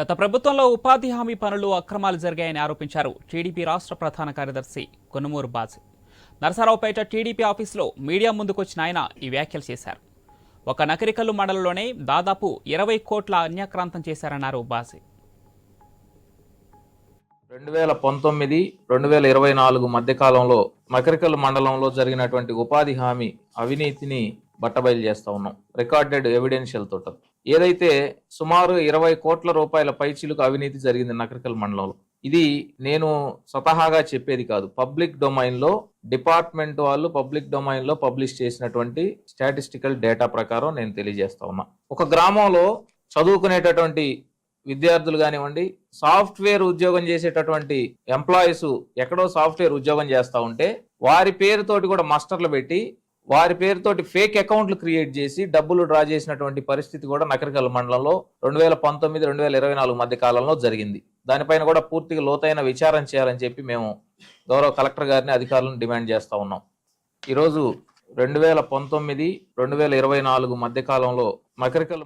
గత ప్రభుత్వంలో ఉపాధి హామీ పనులు అక్రమాలు జరిగాయని ఆరోపించారు టీడీపీ రాష్ట్ర ప్రధాన కార్యదర్శి కొనుమూరు బాజీ. నరసరావుపేట టీడీపీ ఆఫీసులో మీడియా ముందుకొచ్చిన ఆయన ఈ వ్యాఖ్యలు చేశారు. ఒక నకరికల్లు మండలంలోనే దాదాపు ఇరవై కోట్ల అన్యాక్రాంతం చేశారన్నారు బాజీ. రెండు వేల పంతొమ్మిది రెండు వేల ఇరవై నాలుగు మధ్యకాలంలో మకరికల్ మండలంలో జరిగినటువంటి ఉపాధి హామీ అవినీతిని బట్టబయలు చేస్తా ఉన్నాం. రికార్డెడ్ ఎవిడెన్షియల్ తోట. ఏదైతే సుమారు ఇరవై కోట్ల రూపాయల పైచీలకు అవినీతి జరిగింది నకరికల్ మండలంలో ఇది నేను స్వతహాగా చెప్పేది కాదు. పబ్లిక్ డొమైన్లో డిపార్ట్మెంట్ వాళ్ళు పబ్లిక్ డొమైన్లో పబ్లిష్ చేసినటువంటి స్టాటిస్టికల్ డేటా ప్రకారం నేను తెలియజేస్తా ఉన్నా. ఒక గ్రామంలో చదువుకునేటటువంటి విద్యార్థులు కానివ్వండి సాఫ్ట్వేర్ ఉద్యోగం చేసేటటువంటి ఎంప్లాయీస్ ఎక్కడో సాఫ్ట్వేర్ ఉద్యోగం చేస్తూ ఉంటే వారి పేరుతోటి కూడా మాస్టర్లు పెట్టి వారి పేరుతోటి ఫేక్ అకౌంట్లు క్రియేట్ చేసి డబ్బులు డ్రా చేసినటువంటి పరిస్థితి కూడా నకరికల్ మండలంలో రెండు వేల పంతొమ్మిది రెండు వేల ఇరవై నాలుగు మధ్య కాలంలో జరిగింది. దానిపైన కూడా పూర్తిగా లోతైన విచారణ చేయాలని చెప్పి మేము గౌరవ కలెక్టర్ గారిని అధికారులను డిమాండ్ చేస్తూ ఉన్నాం. ఈరోజు రెండు వేల పంతొమ్మిది రెండు వేల ఇరవై నాలుగు మధ్య కాలంలో మకరికల్